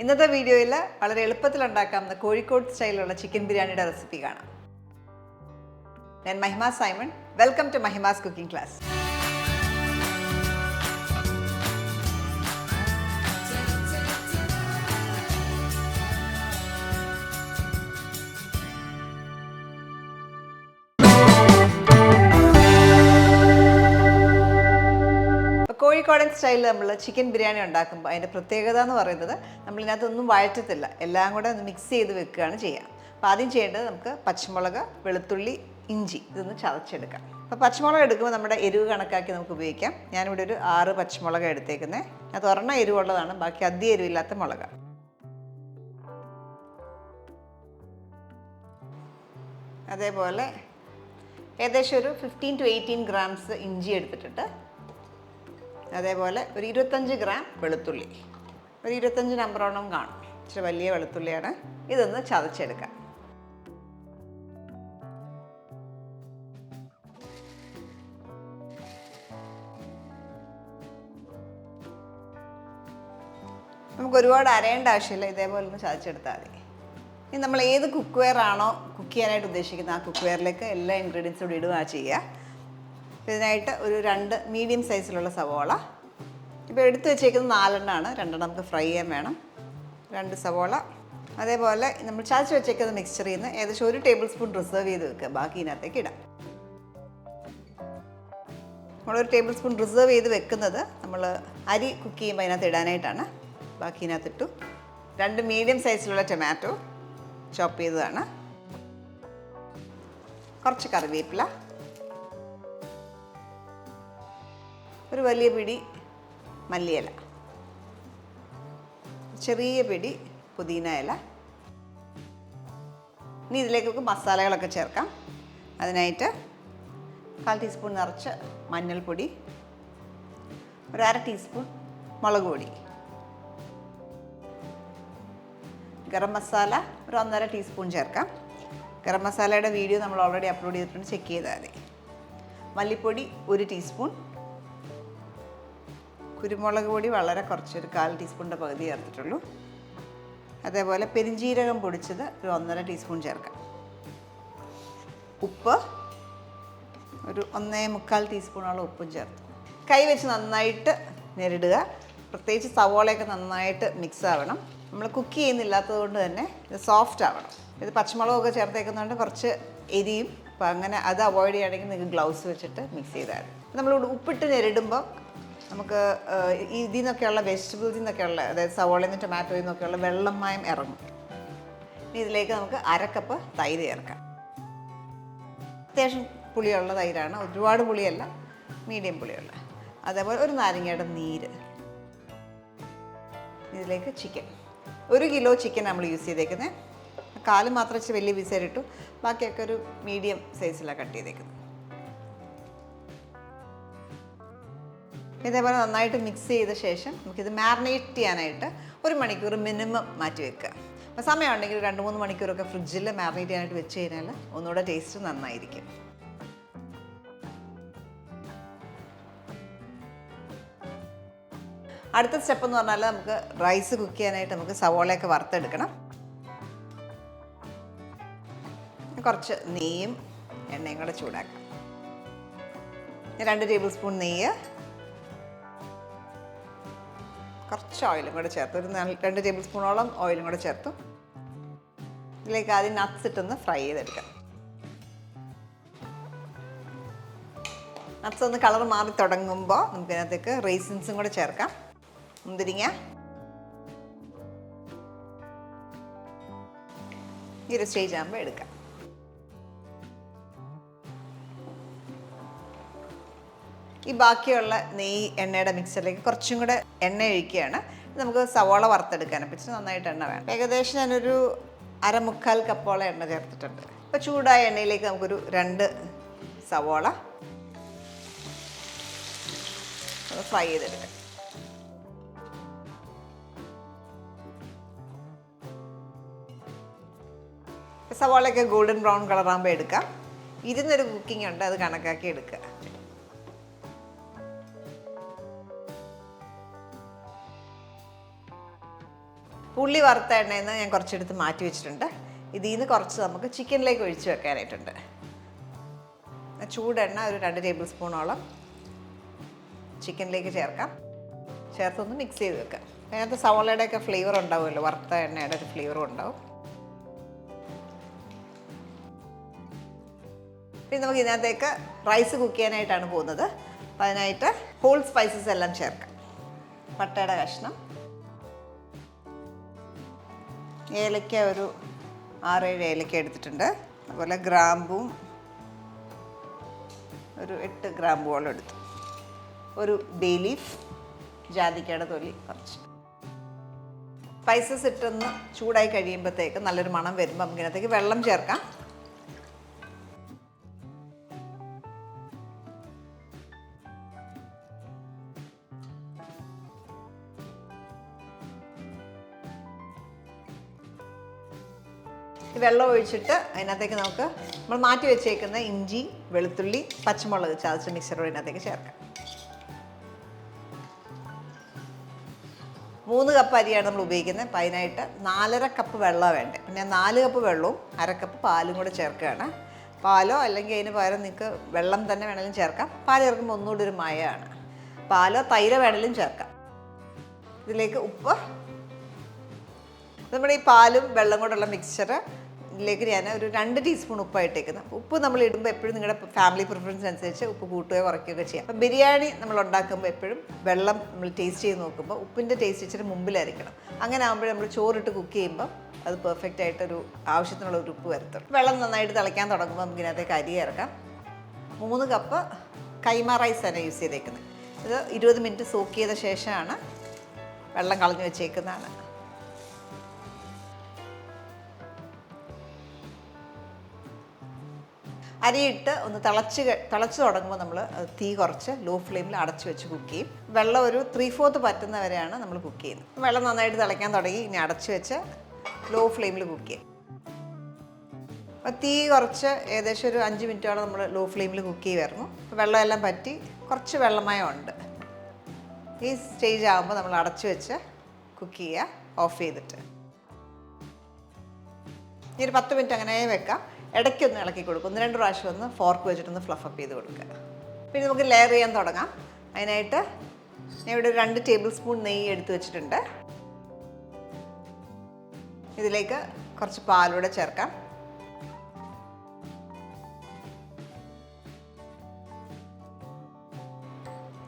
ഇന്നത്തെ വീഡിയോയിൽ വളരെ എളുപ്പത്തിൽ ഉണ്ടാക്കാവുന്ന കോഴിക്കോട് സ്റ്റൈലുള്ള ചിക്കൻ ബിരിയാണിയുടെ റെസിപ്പി കാണാം. ഞാൻ Mahima Simon. Welcome to Mahima's cooking class. കോഴിക്കോടൻ സ്റ്റൈലിൽ നമ്മൾ ചിക്കൻ ബിരിയാണി ഉണ്ടാക്കുമ്പോൾ അതിന്റെ പ്രത്യേകത എന്ന് പറയുന്നത് നമ്മളിതിനകത്തൊന്നും വഴറ്റത്തില്ല. എല്ലാം കൂടെ ഒന്ന് മിക്സ് ചെയ്ത് വെക്കുകയാണ് ചെയ്യുക അപ്പോൾ ആദ്യം ചെയ്യേണ്ടത് നമുക്ക് പച്ചമുളക് വെളുത്തുള്ളി ഇഞ്ചി ഇതൊന്ന് ചതച്ചെടുക്കാം. അപ്പോൾ പച്ചമുളക് എടുക്കുമ്പോൾ നമ്മുടെ എരിവ് കണക്കാക്കി നമുക്ക് ഉപയോഗിക്കാം. ഞാനിവിടെ ഒരു ആറ് പച്ചമുളക് എടുത്തേക്കുന്നത് അത് ഒരെണ്ണം എരിവുള്ളതാണ്. ബാക്കി അധികം എരിവില്ലാത്ത മുളക്. അതേപോലെ ഏകദേശം ഒരു ഫിഫ്റ്റീൻ ടു എയ്റ്റീൻ ഗ്രാംസ് ഇഞ്ചി എടുത്തിട്ടുണ്ട്. അതേപോലെ ഒരു ഇരുപത്തഞ്ച് ഗ്രാം വെളുത്തുള്ളി. ഒരു ഇരുപത്തഞ്ച് നമ്പറോണം കാണും. ഇച്ചിരി വലിയ വെളുത്തുള്ളിയാണ്. ഇതൊന്ന് ചതച്ചെടുക്കാം. നമുക്ക് ഒരുപാട് അരയേണ്ട ആവശ്യമില്ല. ഇതേപോലെ ഒന്ന് ചതച്ചെടുത്താൽ മതി. ഇനി നമ്മൾ ഏത് കുക്ക് വെയർ ആണോ കുക്ക് ചെയ്യാനായിട്ട് ഉദ്ദേശിക്കുന്നത് ആ കുക്ക് വെയറിലേക്ക് എല്ലാ ഇൻഗ്രീഡിയൻസും കൂടി ഇടുക ചെയ്യുക. ഇതിനായിട്ട് ഒരു രണ്ട് മീഡിയം സൈസിലുള്ള സവോള. ഇപ്പോൾ എടുത്തു വെച്ചേക്കുന്നത് നാലെണ്ണമാണ് രണ്ടെണ്ണം നമുക്ക് ഫ്രൈ ചെയ്യാൻ വേണം. രണ്ട് സവോള. അതേപോലെ നമ്മൾ ചതച്ച് വെച്ചേക്കുന്ന മിക്സ്ചറിൽ നിന്ന് ഏകദേശം ഒരു ടേബിൾ സ്പൂൺ റിസർവ് ചെയ്ത് വെക്കുക. ബാക്കി ഇതിനകത്തേക്ക് ഇടാം. നമ്മളൊരു ടേബിൾ സ്പൂൺ റിസർവ് ചെയ്ത് വെക്കുന്നത് നമ്മൾ അരി കുക്ക് ചെയ്യുമ്പോൾ അതിനകത്ത് ഇടാനായിട്ടാണ്. ബാക്കി ഇതിനകത്ത് ഇട്ടു. രണ്ട് മീഡിയം സൈസിലുള്ള ടൊമാറ്റോ. ചോപ്പ് ചെയ്തതാണ്. കുറച്ച് കറിവേപ്പില. ഒരു വലിയ പിടി മല്ലിയില. ചെറിയ പിടി പുതിന ഇല. ഇനി ഇതിലേക്ക് നമുക്ക് മസാലകളൊക്കെ ചേർക്കാം. അതിനായിട്ട് കാൽ ടീസ്പൂൺ നിറച്ച് മഞ്ഞൾപ്പൊടി ഒരു അര ടീസ്പൂൺ മുളക് പൊടി. ഗരം മസാല ഒരു ഒന്നര ടീസ്പൂൺ ചേർക്കാം. ഗരം മസാലയുടെ വീഡിയോ നമ്മൾ ഓൾറെഡി അപ്ലോഡ് ചെയ്തിട്ടുണ്ട്. ചെക്ക് ചെയ്താൽ മതി. മല്ലിപ്പൊടി ഒരു ടീസ്പൂൺ. കുരുമുളക് പൊടി വളരെ കുറച്ച് ഒരു കാൽ ടീസ്പൂണിന്റെ പകുതി ചേർത്തിട്ടുള്ളൂ. അതേപോലെ പെരിഞ്ജീരകം പൊടിച്ചത് ഒരു ഒന്നര ടീസ്പൂൺ ചേർക്കാം. ഉപ്പ് ഒരു ഒന്നേ മുക്കാൽ ടീസ്പൂണോളം ഉപ്പും ചേർത്ത്. കൈ വെച്ച് നന്നായിട്ട് ഞെരിടുക. പ്രത്യേകിച്ച് സവോളയൊക്കെ നന്നായിട്ട് മിക്സ് ആവണം. നമ്മൾ കുക്ക് ചെയ്യുന്നില്ലാത്തത് കൊണ്ട് തന്നെ ഇത് സോഫ്റ്റ് ആവണം. ഇത് പച്ചമുളകൊക്കെ ചേർത്തേക്കുന്നതുകൊണ്ട് കുറച്ച് എരിയും. അപ്പോൾ അങ്ങനെ അത് അവോയ്ഡ് ചെയ്യുകയാണെങ്കിൽ നിങ്ങൾക്ക് ഗ്ലൗസ് വെച്ചിട്ട് മിക്സ് ചെയ്താൽ നമ്മൾ ഉപ്പിട്ട് ഞെരിടുമ്പോൾ നമുക്ക് ഇതിൽ നിന്നൊക്കെയുള്ള വെജിറ്റബിൾസിൽ നിന്നൊക്കെയുള്ള അതായത് സവോളയിൽ നിന്ന് ടൊമാറ്റോയിൽ നിന്നൊക്കെയുള്ള വെള്ളം മായം ഇറങ്ങും. ഇനി ഇതിലേക്ക് നമുക്ക് അരക്കപ്പ് തൈര് ചേർക്കാം. അത്യാവശ്യം പുളിയുള്ള തൈരാണ്. ഒരുപാട് പുളിയല്ല മീഡിയം പുളിയുള്ള. അതേപോലെ ഒരു നാരങ്ങയുടെ നീര്. ഇതിലേക്ക് ചിക്കൻ. ഒരു കിലോ ചിക്കൻ നമ്മൾ യൂസ് ചെയ്തേക്കുന്നത് കാൽ മാത്രം വെച്ച് വലിയ പീസേൽ ബാക്കിയൊക്കെ ഒരു മീഡിയം സൈസിലാണ് കട്ട് ചെയ്തേക്കുന്നത് ഇതേപോലെ നന്നായിട്ട് മിക്സ് ചെയ്ത ശേഷം നമുക്കിത് മാറിനേറ്റ് ചെയ്യാനായിട്ട് ഒരു മണിക്കൂർ മിനിമം മാറ്റി വെക്കുക. അപ്പോൾ സമയമുണ്ടെങ്കിൽ രണ്ട് മൂന്ന് മണിക്കൂറൊക്കെ ഫ്രിഡ്ജിൽ മാറിനേറ്റ് ചെയ്യാനായിട്ട് വെച്ച് കഴിഞ്ഞാൽ ഒന്നുകൂടെ ടേസ്റ്റ് നന്നായിരിക്കും. അടുത്ത സ്റ്റെപ്പ് എന്ന് പറഞ്ഞാൽ നമുക്ക് റൈസ് കുക്ക് ചെയ്യാനായിട്ട് നമുക്ക് സവോളയൊക്കെ വറുത്തെടുക്കണം. കുറച്ച് നെയ്യും എണ്ണയും കൂടെ ചൂടാക്കാം. രണ്ട് ടേബിൾ സ്പൂൺ നെയ്യ് കുറച്ച് ഓയിലും കൂടെ ചേർത്ത്. ഒരു രണ്ട് ടേബിൾ സ്പൂണോളം ഓയിലും കൂടെ ചേർത്തു. ഇതിലേക്ക് ആദ്യം നട്ട്സ് ഇട്ടൊന്ന് ഫ്രൈ ചെയ്തെടുക്കാം. നട്ട്സ് ഒന്ന് കളർ മാറി തുടങ്ങുമ്പോൾ നമുക്ക് ഇതിനകത്തേക്ക് റേസിൻസും കൂടെ ചേർക്കാം. മുന്തിരിങ്ങ. ഈ ഒരു സ്റ്റേജ് ആകുമ്പോൾ എടുക്കാം. ഈ ബാക്കിയുള്ള നെയ്യ് എണ്ണയുടെ മിക്സറിലേക്ക് കുറച്ചും കൂടെ എണ്ണ ഒഴിക്കുകയാണ്. നമുക്ക് സവോള വറുത്തെടുക്കാൻ അപ്പം ഇച്ചിരി നന്നായിട്ട് എണ്ണ വേണം. ഏകദേശം ഞാനൊരു അരമുക്കാൽ കപ്പോളം എണ്ണ ചേർത്തിട്ടുണ്ട്. അപ്പോൾ ചൂടായ എണ്ണയിലേക്ക് നമുക്കൊരു രണ്ട് സവോള ഫ്രൈ ചെയ്തെടുക്കാം. സവാളയൊക്കെ ഗോൾഡൻ ബ്രൗൺ കളറാകുമ്പോൾ എടുക്കാം. ഇരുന്നൊരു കുക്കിംഗ് ഉണ്ട് അത് കണക്കാക്കി എടുക്കുക. ഉള്ളി വറുത്ത എണ്ണയിൽ നിന്ന് ഞാൻ കുറച്ചെടുത്ത് മാറ്റി വെച്ചിട്ടുണ്ട്. ഇതിൽ നിന്ന് കുറച്ച് നമുക്ക് ചിക്കനിലേക്ക് ഒഴിച്ച് വെക്കാനായിട്ടുണ്ട്. ചൂടെണ്ണ ഒരു രണ്ട് ടേബിൾ സ്പൂണോളം ചിക്കനിലേക്ക് ചേർക്കാം. ചേർത്തൊന്ന് മിക്സ് ചെയ്ത് വെക്കാം. അതിനകത്ത് സവോളയുടെ ഒക്കെ ഫ്ലേവർ ഉണ്ടാവുമല്ലോ വറുത്ത എണ്ണയുടെ ഒരു ഫ്ലേവറും ഉണ്ടാവും. പിന്നെ നമുക്ക് ഇതിനകത്തേക്ക് റൈസ് കുക്ക് ചെയ്യാനായിട്ടാണ് പോകുന്നത്. അപ്പം അതിനായിട്ട് ഹോൾ സ്പൈസസ് എല്ലാം ചേർക്കാം. പട്ടയുടെ കഷ്ണം. ഏലക്ക ഒരു ആറേഴ് ഏലക്ക എടുത്തിട്ടുണ്ട്. അതുപോലെ ഗ്രാമ്പും ഒരു എട്ട് ഗ്രാമ്പുകളും എടുത്തു. ഒരു ബേ ലീഫ് ജാതിക്കയുടെ തൊലി കുറച്ച്. സ്പൈസസ് ഇട്ടൊന്ന് ചൂടായി കഴിയുമ്പോഴത്തേക്ക് നല്ലൊരു മണം വരുമ്പോൾ നമുക്കിനകത്തേക്ക് വെള്ളം ചേർക്കാം. വെള്ളം ഒഴിച്ചിട്ട് അതിനകത്തേക്ക് നമുക്ക് നമ്മൾ മാറ്റി വെച്ചേക്കുന്ന ഇഞ്ചി വെളുത്തുള്ളി പച്ചമുളക് ചതച്ച മിക്സറോട് ഇതിനകത്തേക്ക് ചേർക്കാം. മൂന്ന് കപ്പ് അരിയാണ് നമ്മൾ ഉപയോഗിക്കുന്നത്. അപ്പം അതിനായിട്ട് നാലര കപ്പ് വെള്ളമാണ് വേണ്ടത്. പിന്നെ നാല് കപ്പ് വെള്ളവും അര കപ്പ് പാലും കൂടെ ചേർക്കുകയാണ്. പാലോ അല്ലെങ്കിൽ അതിന് പകരം നിങ്ങൾക്ക് വെള്ളം തന്നെ വേണമെങ്കിലും ചേർക്കാം. പാൽ ചേർക്കുമ്പോൾ ഒന്നുകൂടി ഒരു മയമാണ്. പാലോ തൈര വേണമെങ്കിലും ചേർക്കാം. ഇതിലേക്ക് ഉപ്പ്. നമ്മുടെ ഈ പാലും വെള്ളം കൊണ്ടുള്ള മിക്സ്ചർ ഇതിലേക്ക് ഞാൻ ഒരു രണ്ട് ടീസ്പൂൺ ഉപ്പായിട്ടേക്കുന്നത് ഉപ്പ് നമ്മൾ ഇടുമ്പോൾ എപ്പോഴും നിങ്ങളുടെ ഫാമിലി പ്രിഫറൻസ് അനുസരിച്ച് ഉപ്പ് കൂട്ടുകയോ കുറയ്ക്കുകയൊക്കെ ചെയ്യാം. അപ്പം ബിരിയാണി നമ്മൾ ഉണ്ടാക്കുമ്പോൾ എപ്പോഴും വെള്ളം നമ്മൾ ടേസ്റ്റ് ചെയ്ത് നോക്കുമ്പോൾ ഉപ്പിന്റെ ടേസ്റ്റ് ഇച്ചിരി മുമ്പിലായിരിക്കണം. അങ്ങനെ ആകുമ്പോൾ നമ്മൾ ചോറിട്ട് കുക്ക് ചെയ്യുമ്പോൾ അത് പെർഫെക്റ്റ് ആയിട്ടൊരു ആവശ്യത്തിനുള്ള ഒരു ഉപ്പ് വരുത്തും വെള്ളം നന്നായിട്ട് തിളയ്ക്കാൻ തുടങ്ങുമ്പോൾ നമുക്ക് ഇതിനകത്തേക്ക് അരി ഇറക്കാം മൂന്ന് കപ്പ് കൈമ റൈസ് ആണ് യൂസ് ചെയ്തേക്കുന്നത്. ഇത് ഇരുപത് മിനിറ്റ് സോക്ക് ചെയ്ത ശേഷമാണ് വെള്ളം കളഞ്ഞു വെച്ചേക്കുന്നതാണ്. അരിയിട്ട് ഒന്ന് തിളച്ച് തിളച്ച് തുടങ്ങുമ്പോൾ നമ്മൾ തീ കുറച്ച് ലോ ഫ്ലെയിമിൽ അടച്ച് വെച്ച് കുക്ക് ചെയ്യും. വെള്ളം ഒരു ത്രീ ഫോർത്ത് പറ്റുന്നവരെയാണ് നമ്മൾ കുക്ക് ചെയ്യുന്നത്. വെള്ളം നന്നായിട്ട് തിളയ്ക്കാൻ തുടങ്ങി ഇനി അടച്ച് വെച്ച് ലോ ഫ്ലെയിമിൽ കുക്ക് ചെയ്യും. അപ്പോൾ തീ കുറച്ച് ഏകദേശം ഒരു അഞ്ച് മിനിറ്റോളം നമ്മൾ ലോ ഫ്ലെയിമിൽ കുക്ക് ചെയ്യുമായിരുന്നു വെള്ളമെല്ലാം പറ്റി കുറച്ച് വെള്ളമയമുണ്ട്. ഈ സ്റ്റേജ് ആകുമ്പോൾ നമ്മൾ അടച്ചു വെച്ച് കുക്ക് ചെയ്യുക ഓഫ് ചെയ്തിട്ട്. ഇനി ഒരു പത്ത് മിനിറ്റ് അങ്ങനെ വെക്കാം. ഇടയ്ക്കൊന്ന് ഇളക്കി കൊടുക്കും. ഒന്ന് രണ്ട് പ്രാവശ്യം ഒന്ന് ഫോർക്ക് വെച്ചിട്ടൊന്ന് ഫ്ലഫ് അപ്പ് ചെയ്ത് കൊടുക്കുക. പിന്നെ നമുക്ക് ലെയർ ചെയ്യാൻ തുടങ്ങാം. അതിനായിട്ട് ഞാൻ ഇവിടെ രണ്ട് ടേബിൾ സ്പൂൺ നെയ്യ് എടുത്ത് വെച്ചിട്ടുണ്ട്. ഇതിലേക്ക് കുറച്ച് പാലൂടെ ചേർക്കാം.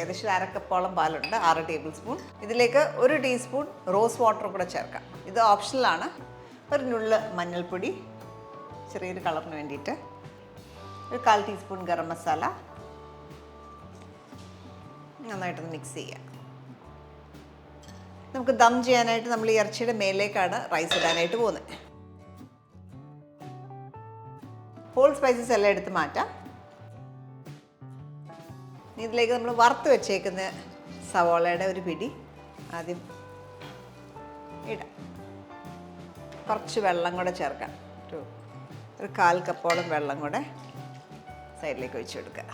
ഏകദേശം അരക്കപ്പോളം പാലുണ്ട് ആറ് ടേബിൾ സ്പൂൺ ഇതിലേക്ക് ഒരു ടീസ്പൂൺ റോസ് വാട്ടർ കൂടെ ചേർക്കാം. ഇത് ഓപ്ഷണലാണ് ഒരു നുള്ള് മഞ്ഞൾപ്പൊടി ചെറിയൊരു കളറിന് വേണ്ടിയിട്ട് ഒരു കാൽ ടീസ്പൂൺ ഗരം മസാല നന്നായിട്ടൊന്ന് മിക്സ് ചെയ്യുക നമുക്ക് ദം ചെയ്യാനായിട്ട് നമ്മൾ ഈ ഇറച്ചിയുടെ മേലേക്കാണ് റൈസ് ഇടാനായിട്ട് പോകുന്നത്. ഹോൾ സ്പൈസസ് എല്ലാം എടുത്ത് മാറ്റാം. ഇതിലേക്ക് നമ്മൾ വറുത്ത് വെച്ചേക്കുന്ന സവോളയുടെ ഒരു പിടി ആദ്യം ഇടാം. കുറച്ച് വെള്ളം കൂടെ ചേർക്കാം. ഒരു കാൽ കപ്പോളം വെള്ളം കൂടെ സൈഡിലേക്ക് ഒഴിച്ചു കൊടുക്കുക.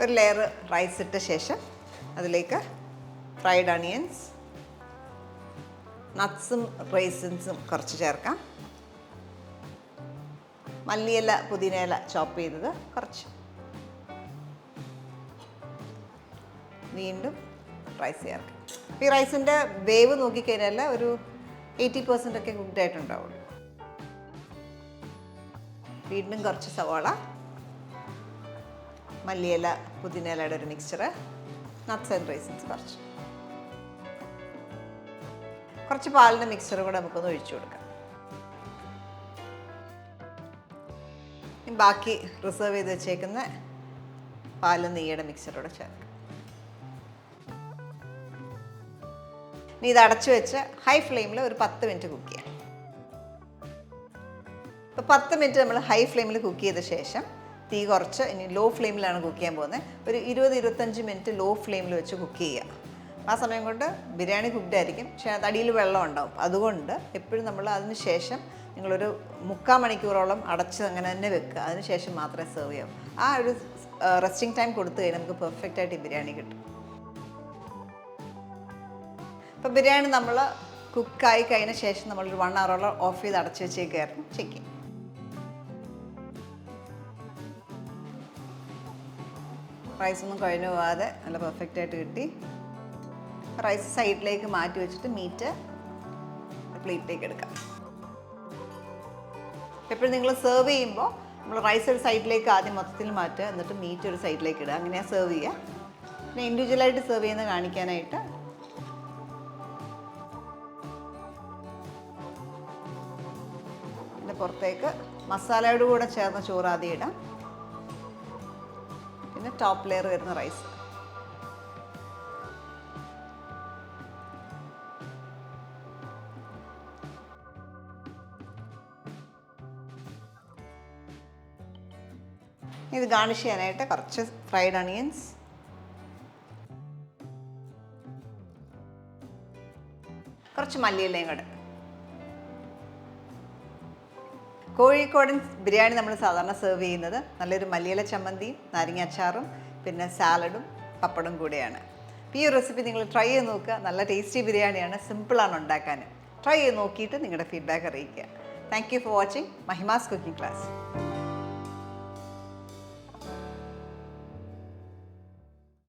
ഒരു ലെയർ റൈസ് ഇട്ട ശേഷം അതിലേക്ക് ഫ്രൈഡ് അണിയൻസ് നട്ട്സും റൈസിൻസും കുറച്ച് ചേർക്കാം. മല്ലിയില പുതിനയില ചോപ്പ് ചെയ്തത് കുറച്ച് വീണ്ടും റൈസ് ചേർക്കാം ഈ റൈസിന്റെ വേവ് നോക്കിക്കഴിഞ്ഞാൽ ഒരു എയ്റ്റി പെർസെന്റ് ഒക്കെ കുക്ക്ഡ് ആയിട്ടുണ്ടാവുള്ളൂ വീണ്ടും കുറച്ച് സവാള മല്ലിയില പുതിനയിലയുടെ ഒരു മിക്സ്ചർ നട്ട്സ് ആൻഡ് റൈസിൻസ് കുറച്ച്. കുറച്ച് പാലിന്റെ മിക്സ്ചർ കൂടെ നമുക്കൊന്ന് ഒഴിച്ചു കൊടുക്കാം. ബാക്കി റിസർവ് ചെയ്ത് വെച്ചേക്കുന്ന പാലും നെയ്യുടെ മിക്സറോടെ ചേർക്കാം. ഇനി ഇത് അടച്ചു വെച്ച് ഹൈ ഫ്ലെയിമിൽ ഒരു പത്ത് മിനിറ്റ് കുക്ക് ചെയ്യാം. ഇപ്പോൾ പത്ത് മിനിറ്റ് നമ്മൾ ഹൈ ഫ്ലെയിമിൽ കുക്ക് ചെയ്ത ശേഷം തീ കുറച്ച് ഇനി ലോ ഫ്ലെയിമിലാണ് കുക്ക് ചെയ്യാൻ പോകുന്നത്. ഒരു ഇരുപത് ഇരുപത്തഞ്ച് മിനിറ്റ് ലോ ഫ്ലെയിമിൽ വെച്ച് കുക്ക് ചെയ്യുക. ആ സമയം കൊണ്ട് ബിരിയാണി കുക്ക്ഡ് ആയിരിക്കും. പക്ഷേ അടിയിൽ വെള്ളം ഉണ്ടാവും. അതുകൊണ്ട് എപ്പോഴും നമ്മൾ അതിന് ശേഷം നിങ്ങളൊരു മുക്കാൽ മണിക്കൂറോളം അടച്ച് അങ്ങനെ തന്നെ വെക്കുക. അതിന് ശേഷം മാത്രമേ സെർവ് ചെയ്യാവൂ. ആ ഒരു റെസ്റ്റിംഗ് ടൈം കൊടുത്തു കഴിഞ്ഞാൽ നമുക്ക് പെർഫെക്റ്റ് ആയിട്ട് ഈ ബിരിയാണി കിട്ടും. അപ്പോൾ ബിരിയാണി നമ്മൾ കുക്കായി കഴിഞ്ഞ ശേഷം നമ്മൾ നമ്മളൊരു വൺ അവറോളം ഓഫ് ചെയ്ത് അടച്ചു വെച്ചേക്കായിരുന്നു ചിക്കൻ റൈസ് ഒന്നും കഴിഞ്ഞു പോകാതെ നല്ല പെർഫെക്റ്റ് ആയിട്ട് കിട്ടി. റൈസ് സൈഡിലേക്ക് മാറ്റി വെച്ചിട്ട് മീറ്റ് പ്ലേറ്റിലേക്ക് എടുക്കാം. എപ്പോഴും നിങ്ങൾ സെർവ് ചെയ്യുമ്പോൾ നമ്മൾ റൈസ് ഒരു സൈഡിലേക്ക് ആദ്യം മൊത്തത്തിൽ മാറ്റുക എന്നിട്ട് മീറ്റ് ഒരു സൈഡിലേക്ക് ഇടുക. അങ്ങനെയാണ് സെർവ് ചെയ്യുക. പിന്നെ ഇൻഡിവിജ്വലായിട്ട് സെർവ് ചെയ്യുന്നത് കാണിക്കാനായിട്ട് പുറത്തേക്ക്. മസാലയോട് കൂടെ ചേർന്ന ചോറ് ഇടാം. പിന്നെ ടോപ്പ് ലെയർ വരുന്ന റൈസ് ഇത് ഗാർണിഷ് ചെയ്യാനായിട്ട് കുറച്ച് ഫ്രൈഡ് അണിയൻസ് കുറച്ച് മല്ലിയിലയും കൂടെ. കോഴിക്കോടൻ ബിരിയാണി നമ്മൾ സാധാരണ സെർവ് ചെയ്യുന്നത് നല്ലൊരു മല്ലിയില ചമ്മന്തിയും നാരങ്ങ അച്ചാറും പിന്നെ സാലഡും പപ്പടും കൂടെയാണ്. ഈ ഒരു റെസിപ്പി നിങ്ങൾ ട്രൈ ചെയ്ത് നോക്കുക. നല്ല ടേസ്റ്റി ബിരിയാണിയാണ്. സിമ്പിളാണ് ഉണ്ടാക്കാൻ. ട്രൈ ചെയ്ത് നോക്കിയിട്ട് നിങ്ങളുടെ ഫീഡ്ബാക്ക് അറിയിക്കുക. Thank you for watching Mahima's cooking class